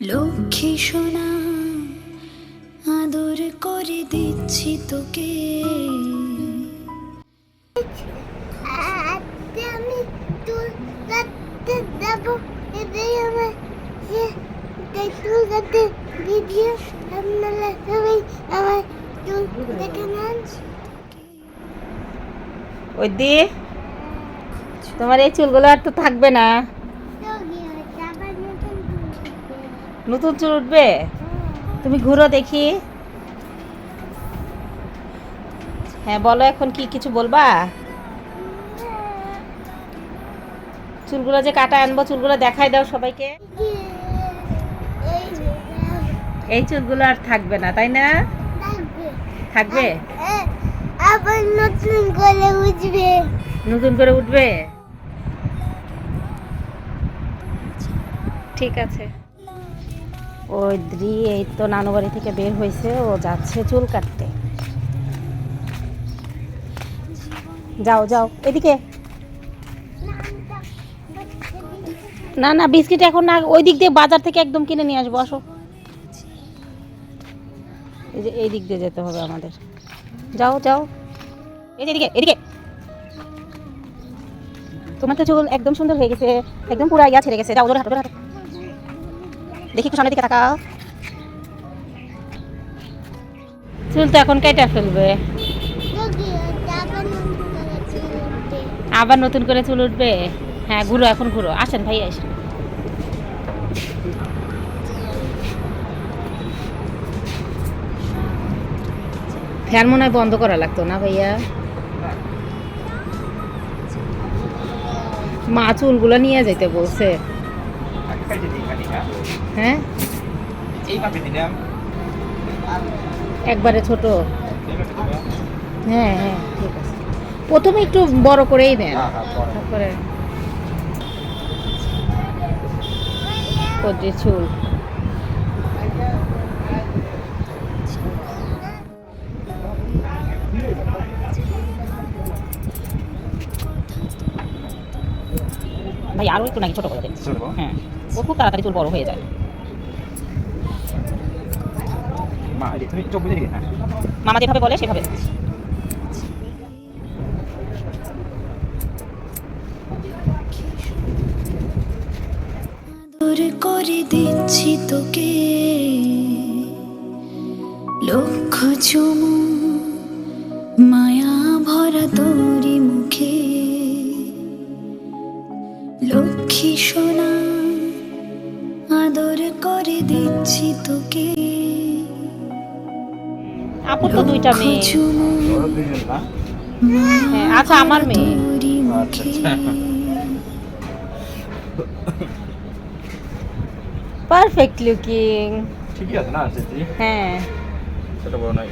লক্ষ্মী সোনা আদর করে দিচ্ছি তোকে। আমি চুল কাটতে যাব এটাই আমার যে যে চুল কাটতে ভিডিও আপনারা সবাই আমার চুল দেখে নেন ওই দি তোমার এই চুলগুলো আর তো থাকবে না তো কি হয়েছে আবার নতুন চুল উঠবে। নতুন চুল উঠবে? তুমি ঘুরো দেখি। হ্যাঁ বলো এখন কি কিছু বলবা? চুলগুলো যে কাটা আনব, চুলগুলো দেখাই দাও সবাইকে। এই চুলগুলো আর থাকবে না, তাই না? থাকবে? আবার নতুন করে উঠবে নতুন করে উঠবে? ঠিক আছে। ওই দ্রি এই তো নানু বাড়ি থেকে বের হয়েছে, ও যাচ্ছে চুল কাটতে। যাও যাও, এদিকে। না না, বিস্কিট এখন না, ওই দিক দিয়ে বাজার থেকে একদম কিনে নিয়ে আসব, আসো। এই যে, এই দিক দিয়ে যেতে হবে আমাদের। যাও যাও। এদিকে এদিকে। তোমার তো চুল একদম সুন্দর হয়ে গেছে, একদম পুরো ইয়া ছেড়ে গেছে যাও ধরে হাঁটো হাঁটো। দেখি একটু সামনের দিকে তাকাও। চুল তো এখন কেটে ফেলবে। আবার নতুন করে চুল উঠবে? হ্যাঁ ঘুরো এখন, ঘুরো। আসেন ভাই আসেন ফ্যান মনে হয় বন্ধ করা লাগতো না ভাইয়া? মা চুলগুলো নিয়ে যেতে বলছে। হ্যাঁ? একবারে ছোট। হ্যাঁ হ্যাঁ ঠিক আছে। প্রথমে একটু বড় করেই দেন হ্যাঁ হ্যাঁ পরে। তারপরে কদ্রি চুল। ভাই আরও একটু নাকি ছোট করে দেন। হ্যাঁ। ও খুব তাড়াতাড়ি চুল বড় হয়ে যায়। মামা যেভাবে বলে সেভাবে। করে দিচ্ছি তোকে। লক্ষ চুমু মায়া ভরা তোরি মুখে। লক্ষ্মী সোনা আদর করে দিচ্ছি তোকে। আপুর তো দুইটা মেয়ে। হ্যাঁ আচ্ছা আমার মেয়ে। তোরি আচ্ছা, আচ্ছা। পারফেক্ট লুকিং ঠিকই আছে না হ্যাঁ। ছোট বড় নয়